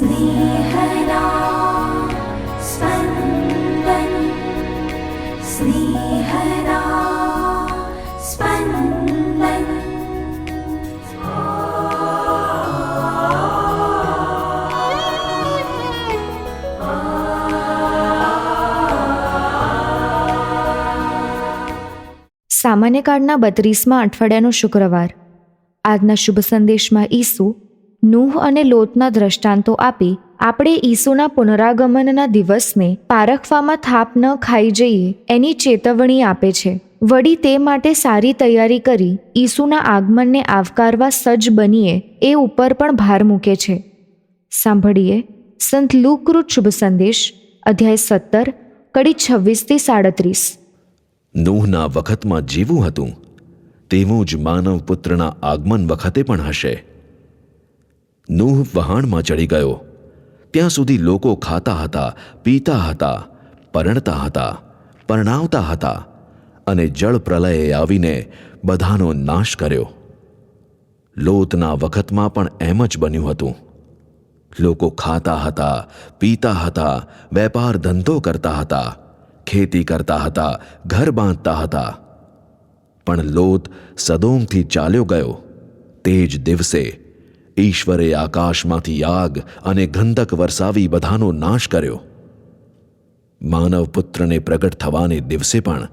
स्नेहदा स्पन्दन् स्नेहदा स्पन्दन् સામાન્ય કાળના બત્રીસમાં અઠવાડિયાનો શુક્રવાર આજના શુભ સંદેશમાં ઈસુ નૂહ અને લોતના દ્રષ્ટાંતો આપી આપણે ઈસુના પુનરાગમનના દિવસને પારખવામાં થાપ ન ખાઈ જઈએ, એની ચેતવણી આપે છે. વળી તે માટે સારી તૈયારી કરી ઈસુના આગમનને આવકારવા સજ્જ બનીએ, એ ઉપર પણ ભાર મૂકે છે. સાંભળીએ. સંત લુકૃત શુભ સંદેશ, અધ્યાય સત્તર, કડી છવ્વીસથી સાડત્રીસ. નૂહના વખતમાં જેવું હતું, તેવું જ માનવ પુત્રના આગમન વખતે પણ હશે. નૂહ વહાણમાં ચડી ગયો. ત્યાં સુધી લોકો ખાતા હતા, પીતા હતા, પરણતા હતા, પરણાવતા હતા અને જળ પ્રલયે આવીને બધાનો નાશ કર્યો. લોતના વખતમાં પણ એમ જ બન્યું હતું. લોકો ખાતા હતા, પીતા હતા, વેપાર ધંધો કરતા હતા, ખેતી કરતા હતા, ઘર બાંધતા હતા. પણ લોત સદોમથી ચાલ્યો ગયો. તે જ દિવસે ઈશ્વરે આકાશમાંથી આગ અને ગંધક વરસાવી બધાનો નાશ કર્યો. માનવ પુત્રને પ્રગટ થવાને દિવસે પણ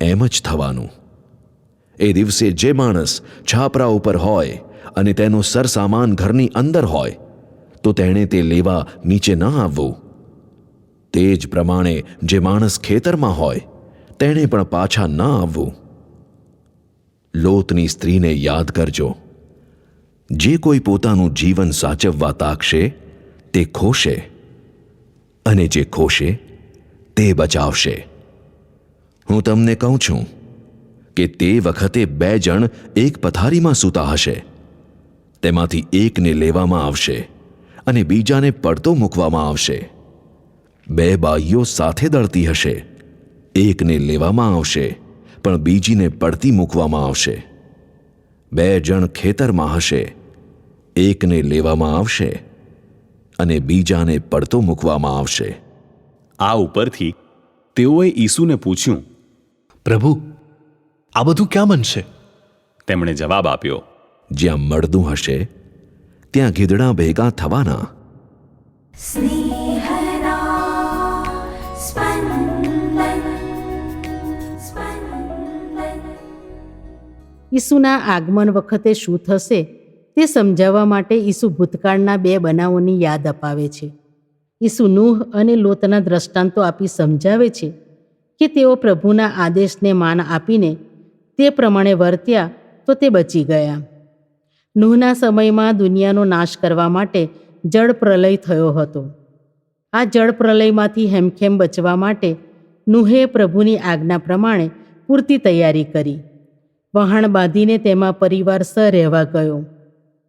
એમ જ થવાનું. એ દિવસે જે માણસ છાપરા ઉપર હોય અને તેનો સરસામાન ઘરની અંદર હોય, તો તેણે તે લેવા નીચે ન આવવું. તે જ પ્રમાણે જે માણસ ખેતરમાં હોય, તેણે પણ પાછા ન આવવું. લોતની સ્ત્રીને યાદ કરજો. જે કોઈ પોતાનું જીવન સાચવવા તાકશે, તે ખોશે અને જે ખોશે, તે બચાવશે. હું તમને કહું છું કે તે વખતે બે જણ એક પથારીમાં સૂતા હશે. તેમાંથી એકને લેવામાં આવશે અને બીજાને પડતો મૂકવામાં આવશે. બે બાઈઓ સાથે દળતી હશે. એકને લેવામાં આવશે, પણ બીજીને પડતી મૂકવામાં આવશે. બે જણ ખેતરમાં હશે. એકને લેવામાં આવશે અને બીજાને પડતો મૂકવામાં આવશે. આ ઉપરથી તેઓએ ઈસુને પૂછ્યું પ્રભુ આ બધું ક્યાં બનશે? તેમણે જવાબ આપ્યો જ્યાં મળદું હશે ત્યાં ગીધડા ભેગા થવાના. સ્નેહ ઈસુના આગમન વખતે શું થશે તે સમજાવવા માટે ઈસુ ભૂતકાળના બે બનાવોની યાદ અપાવે છે. ઈસુ નૂહ અને લોતના દ્રષ્ટાંતો આપી સમજાવે છે કે તેઓ પ્રભુના આદેશને માન આપીને તે પ્રમાણે વર્ત્યા તો તે બચી ગયા. નૂહના સમયમાં દુનિયાનો નાશ કરવા માટે જળ પ્રલય થયો હતો. આ જળ પ્રલયમાંથી હેમખેમ બચવા માટે નૂહે પ્રભુની આજ્ઞા પ્રમાણે પૂરતી તૈયારી કરી. વહાણ બાંધીને તેમાં પરિવાર સ રહેવા ગયો.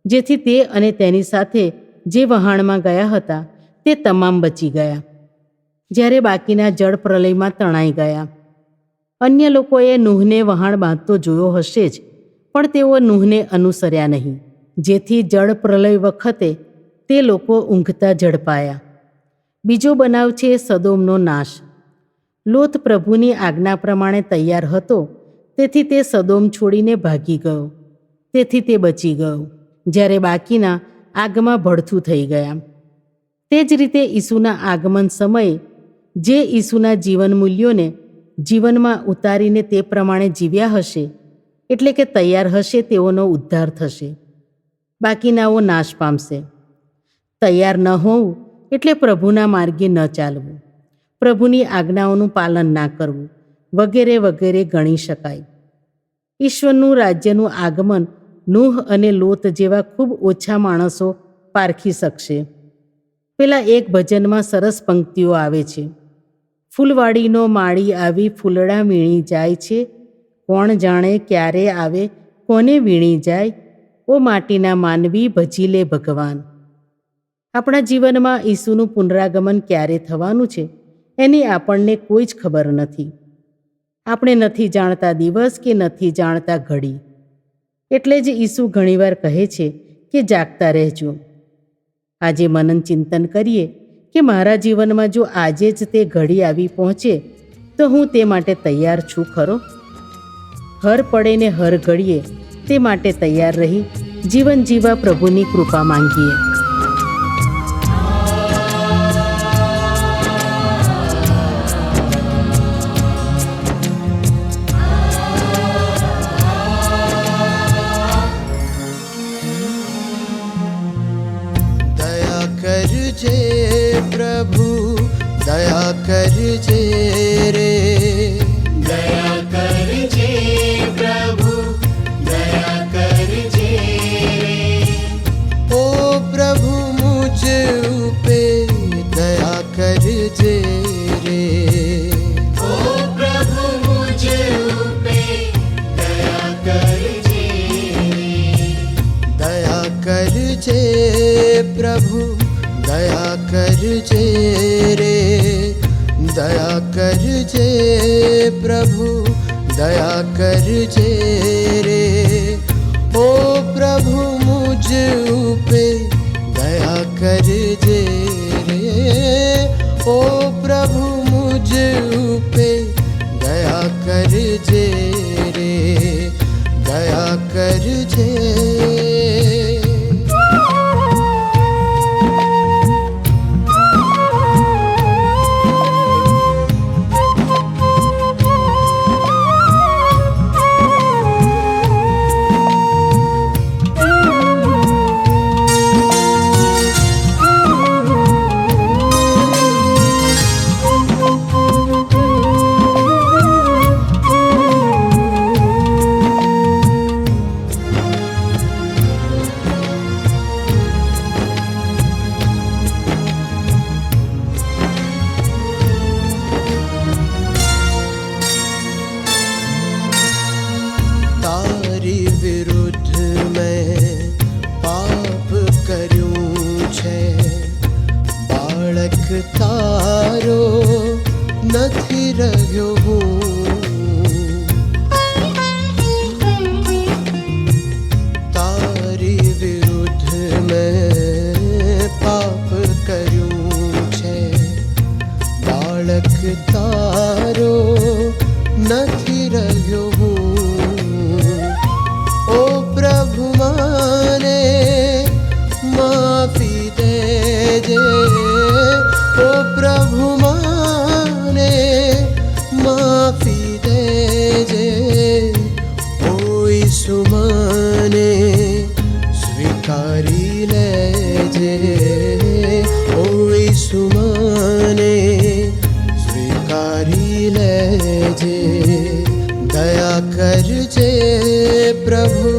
જેથી તે અને તેની સાથે જે વહાણમાં ગયા હતા, તે તમામ બચી ગયા. જ્યારે બાકીના જળ પ્રલયમાં તણાઈ ગયા. અન્ય લોકોએ નૂહને વહાણ બાંધતો જોયો હશે જ, પણ તેઓ નૂહને અનુસર્યા નહીં. જેથી જળ પ્રલય વખતે તે લોકો ઊંઘતા ઝડપાયા. બીજો બનાવ છે સદોમનો નાશ. લોથ પ્રભુની આજ્ઞા પ્રમાણે તૈયાર હતો તેથી તે સદોમ છોડીને ભાગી ગયો. તેથી તે બચી ગયો. જ્યારે બાકીના આગમાં ભડથું થઈ ગયા. તે જ રીતે ઈસુના આગમન સમયે જે ઈસુના જીવન મૂલ્યોને જીવનમાં ઉતારીને તે પ્રમાણે જીવ્યા હશે, એટલે કે તૈયાર હશે, તેઓનો ઉદ્ધાર થશે. બાકીનાઓ નાશ પામશે. તૈયાર ન હોવું એટલે પ્રભુના માર્ગે ન ચાલવું. પ્રભુની આજ્ઞાઓનું પાલન ના કરવું. વગેરે વગેરે ગણી શકાય. ઈશ્વરનું રાજ્યનું આગમન નૂહ અને લોત જેવા ખૂબ ઓછા માણસો પારખી શકશે. પેલા એક ભજનમાં સરસ પંક્તિઓ આવે છે. ફૂલવાડીનો માળી આવી ફૂલડા વીણી જાય છે. કોણ જાણે ક્યારે આવે, કોને વીણી જાય? ઓ માટીના માનવી, ભજી લે ભગવાન. આપણા જીવનમાં ઈસુનું પુનરાગમન ક્યારે થવાનું છે? એની આપણને કોઈ જ ખબર નથી. આપણે નથી જાણતા દિવસ કે નથી જાણતા ઘડી. એટલે જ ઈસુ ઘણીવાર કહે છે કે જાગતા રહેજો. આજે મનન ચિંતન કરીએ કે મારા જીવનમાં જો આજે જ તે ઘડી આવી પહોંચે, તો હું તે માટે તૈયાર છું ખરો? હર પડે ને હર ઘડીએ તે માટે તૈયાર રહી જીવન જીવા પ્રભુની કૃપા માંગીએ. દયા કરજે દેજે ઓ પ્રભુ માને માફી દેજે ઓ ઈસુ મને સ્વીકારી લેજે ઓ ઈસુ મને સ્વીકારી લેજે દયા કરજે પ્રભુ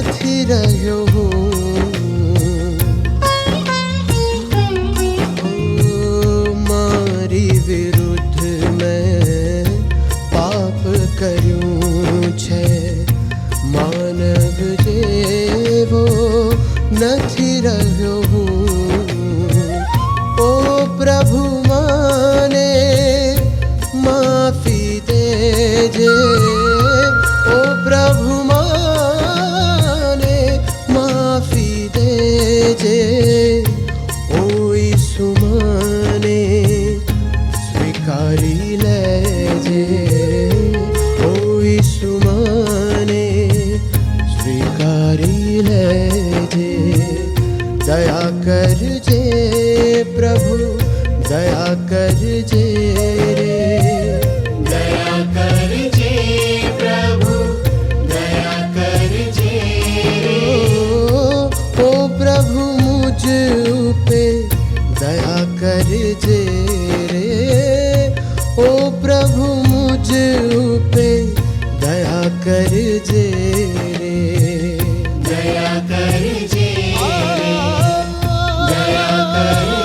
નથી રહ્યો કરજે પ્રભુ દયા કરજે રે દયા કરજે પ્રભુ દયા કરજે ઓ પ્રભુ મુજ ઉપે દયા કરજે રે ઓ પ્રભુ મુજ ઉપે દયા કરજે રે દયા કરજે Yeah.